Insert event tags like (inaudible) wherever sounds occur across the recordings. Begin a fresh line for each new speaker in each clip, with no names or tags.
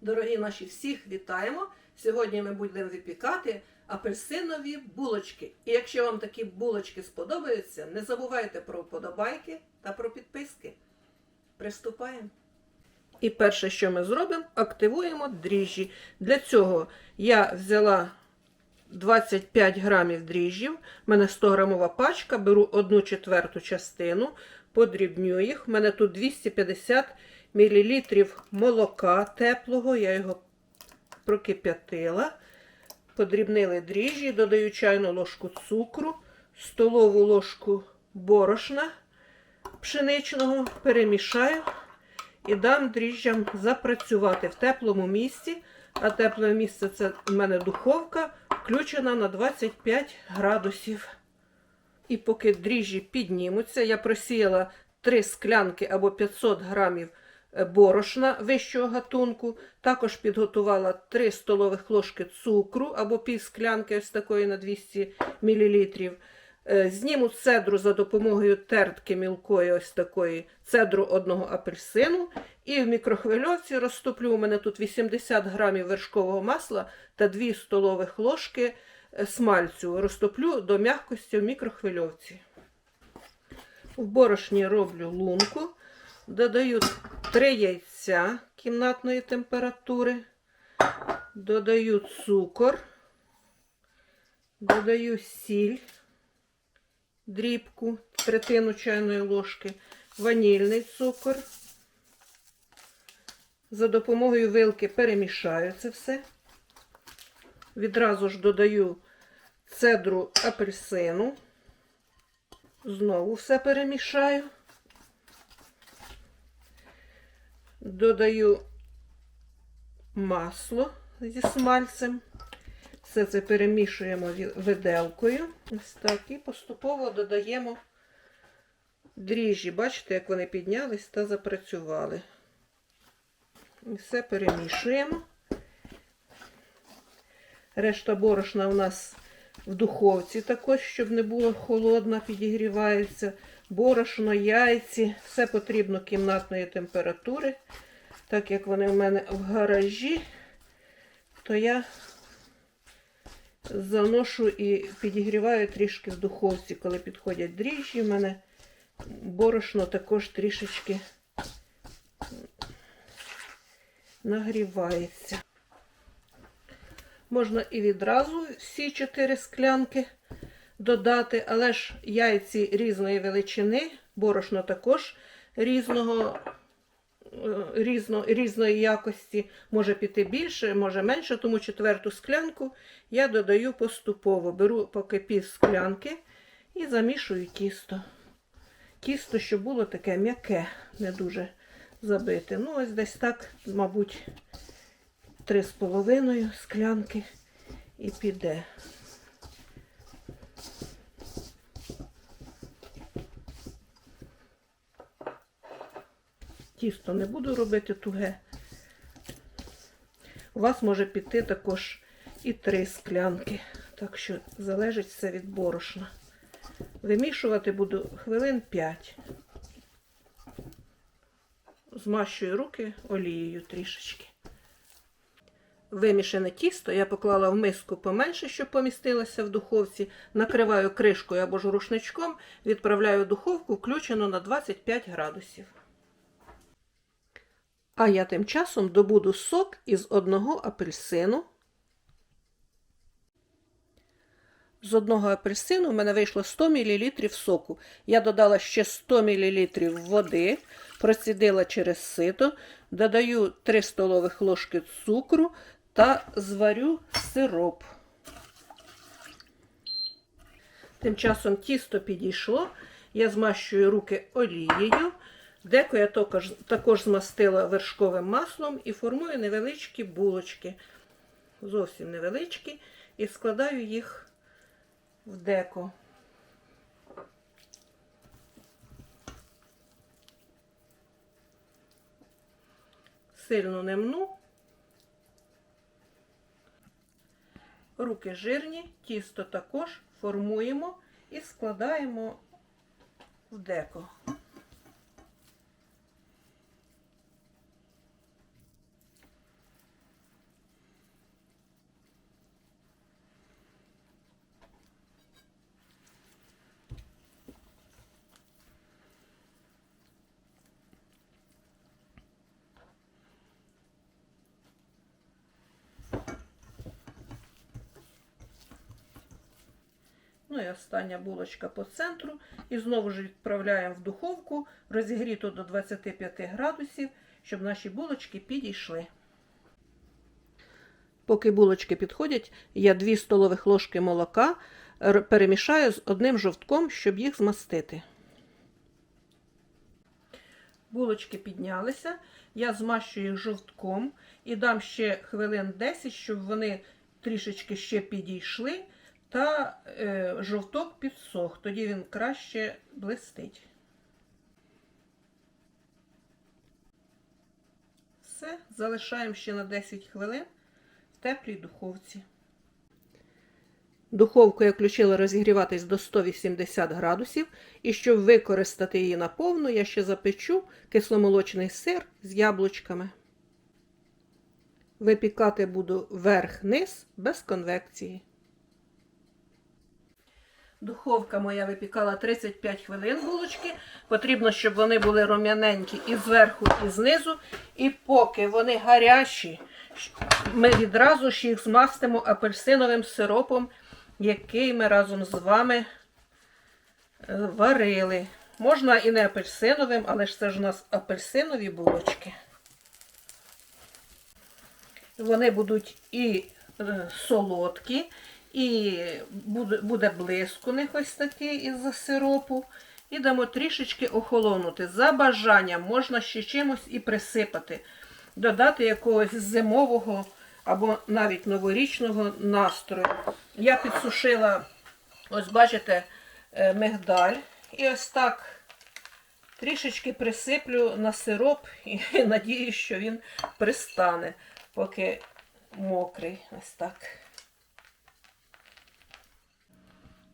Дорогі наші, всіх вітаємо! Сьогодні ми будемо випікати апельсинові булочки. І якщо вам такі булочки сподобаються, не забувайте про вподобайки та про підписки. Приступаємо. І перше, що ми зробимо, активуємо дріжджі. Для цього я взяла 25 грамів дріжджів. У мене 100 грамова пачка, беру 1 четверту частину, подрібню їх. У мене тут 250 мл молока теплого, я його прокип'ятила. Подрібнили дріжджі, додаю чайну ложку цукру, столову ложку борошна пшеничного, перемішаю і дам дріжджам запрацювати в теплому місці. А тепле місце це в мене духовка, включена на 25 градусів. І поки дріжджі піднімуться, я просіяла 3 склянки або 500 грамів борошна вищого гатунку. Також підготувала 3 столових ложки цукру або пів склянки ось такої на 200 мл. Зніму цедру за допомогою тертки мілкої, ось такої цедру одного апельсину. І в мікрохвильовці розтоплю. У мене тут 80 грамів вершкового масла та 2 столових ложки смальцю. Розтоплю до м'якості в мікрохвильовці. В борошні роблю лунку. Додаю 3 яйця кімнатної температури. Додаю цукор. Додаю сіль дрібку, третину чайної ложки, ванільний цукор. За допомогою вилки перемішаю це все. Відразу ж додаю цедру апельсину. Знову все перемішаю. Додаю масло зі смальцем. Все це перемішуємо виделкою. Ось так. І поступово додаємо дріжджі. Бачите, як вони піднялись та запрацювали. І все перемішуємо. Решта борошна у нас в духовці також, щоб не було холодно, підігрівається. Борошно, яйці, все потрібно кімнатної температури. Так як вони в мене в гаражі, то я заношу і підігріваю трішки в духовці, коли підходять дріжджі. У мене борошно також трішечки нагрівається. Можна і відразу всі чотири склянки додати, але ж яйці різної величини, борошно також різного. Різно, різної якості може піти більше, може менше, тому четверту склянку я додаю поступово. Беру поки пів склянки і замішую тісто. Тісто, щоб було таке м'яке, не дуже забите. Ну, ось десь так, мабуть, 3,5 склянки і піде. Тісто не буду робити туге. У вас може піти також і три склянки. Так що залежить все від борошна. Вимішувати буду хвилин 5. Змащую руки олією трішечки. Вимішане тісто я поклала в миску поменше, щоб помістилося в духовці. Накриваю кришкою або ж рушничком, відправляю духовку, включену на 25 градусів. А я тим часом добуду сок із одного апельсину. З одного апельсину в мене вийшло 100 мл соку. Я додала ще 100 мл води, процідила через сито, додаю 3 столових ложки цукру та зварю сироп. Тим часом тісто підійшло, я змащую руки олією. Деко я також, також змастила вершковим маслом і формую невеличкі булочки, зовсім невеличкі, і складаю їх в деко. Сильно не мну. Руки жирні, тісто також формуємо і складаємо в деко. Ну і остання булочка по центру. І знову ж відправляємо в духовку розігріту до 25 градусів, щоб наші булочки підійшли. Поки булочки підходять, я 2 столових ложки молока перемішаю з одним жовтком, щоб їх змастити. Булочки піднялися, я змащую їх жовтком і дам ще хвилин 10, щоб вони трішечки ще підійшли, та е, жовток підсох, тоді він краще блистить. Все, залишаємо ще на 10 хвилин в теплій духовці. Духовку я включила розігріватись до 180 градусів, і щоб використати її наповну, я ще запечу кисломолочний сир з яблучками. Випікати буду верх-низ без конвекції. Духовка моя випікала 35 хвилин булочки. Потрібно, щоб вони були рум'яненькі і зверху, і знизу. І поки вони гарячі, ми відразу ж їх змастимо апельсиновим сиропом, який ми разом з вами е, варили. Можна і не апельсиновим, але ж це ж у нас апельсинові булочки. Вони будуть і е, солодкі, і буде, блиск у них ось такий із-за сиропу. І дамо трішечки охолонути. За бажанням можна ще чимось і присипати, додати якогось зимового або навіть новорічного настрою. Я підсушила, ось бачите, е, мигдаль. І ось так трішечки присиплю на сироп і (laughs) надію, що він пристане, поки мокрий. Ось так.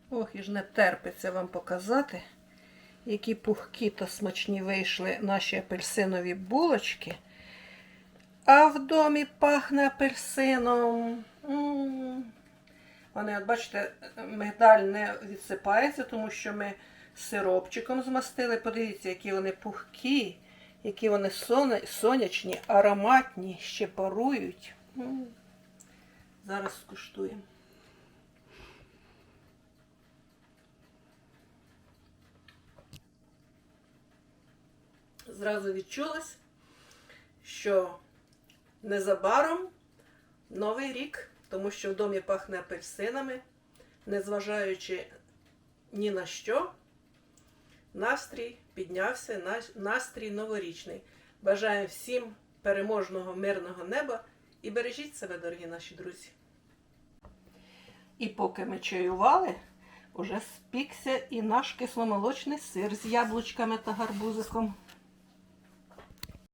Ох, і ж не терпиться вам показати, які пухкі та смачні вийшли наші апельсинові булочки. А в домі пахне апельсином. Вони, от бачите, мигдаль не відсипається, тому що ми сиропчиком змастили. Подивіться, які вони пухкі, які вони сонячні, ароматні, ще парують. Зараз скуштуємо. Зразу відчулась, що незабаром новий рік, тому що в домі пахне апельсинами, незважаючи ні на що, настрій піднявся, настрій новорічний. Бажаю всім переможного мирного неба і бережіть себе, дорогі наші друзі. І поки ми чаювали, уже спікся і наш кисломолочний сир з яблучками та гарбузиком.